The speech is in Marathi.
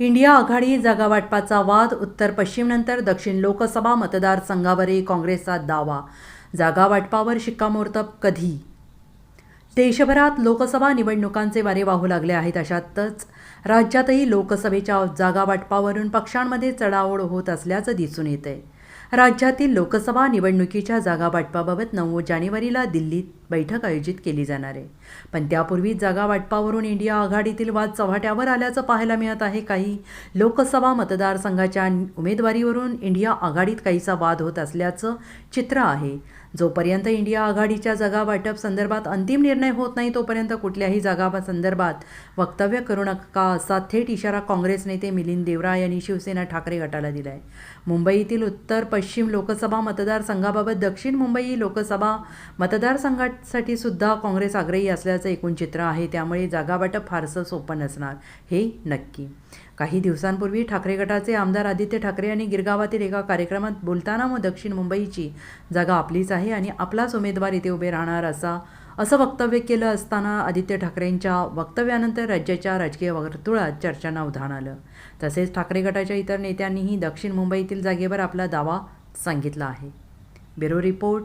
इंडिया आघाडी जागावाटपाचा वाद उत्तर पश्चिमनंतर दक्षिण लोकसभा मतदारसंघावरही काँग्रेसचा दावा. जागावाटपावर शिक्कामोर्तब कधी? देशभरात लोकसभा निवडणुकांचे वारे वाहू लागले आहेत अशातच राज्यातही लोकसभेच्या जागावाटपावरून पक्षांमध्ये चढाओढ होत असल्याचं दिसून येत आहे राज्यातील लोकसभा निवडणुकीच्या जागावाटपाबाबत नऊ जानेवारीला दिल्लीत बैठक आयोजित केली जाणार आहे. पण त्यापूर्वी जागा वाटपावरून इंडिया आघाडीतील वाद चव्हाट्यावर आल्याचं पाहायला मिळत आहे. काही लोकसभा मतदारसंघाच्या उमेदवारीवरून इंडिया आघाडीत काहीसा वाद होत असल्याचं चित्र आहे. जोपर्यंत इंडिया आघाडीच्या जागा वाटप संदर्भात अंतिम निर्णय होत नाही तोपर्यंत कुठल्याही जागा संदर्भात वक्तव्य करू नका असा थेट इशारा काँग्रेस नेते मिलिंद देवरा यांनी शिवसेना ठाकरे गटाला दिला आहे मुंबईतील उत्तर पश्चिम लोकसभा मतदारसंघाबाबत दक्षिण मुंबई लोकसभा मतदारसंघात मतदारसंघासाठी सुद्धा काँग्रेस आग्रही असल्याचं एकूण चित्र आहे. त्यामुळे जागावाटप फारसं सोपं नसणार हे नक्की. काही दिवसांपूर्वी ठाकरे गटाचे आमदार आदित्य ठाकरे यांनी गिरगावातील एका कार्यक्रमात बोलताना मग दक्षिण मुंबईची जागा आपलीच आहे आणि आपलाच उमेदवार इथे उभे राहणार असा असं वक्तव्य केलं असताना आदित्य ठाकरेंच्या वक्तव्यानंतर राज्याच्या राजकीय वर्तुळात चर्चांना उधाण आलं. तसेच ठाकरे गटाच्या इतर नेत्यांनीही दक्षिण मुंबईतील जागेवर आपला दावा सांगितला आहे. Bureau report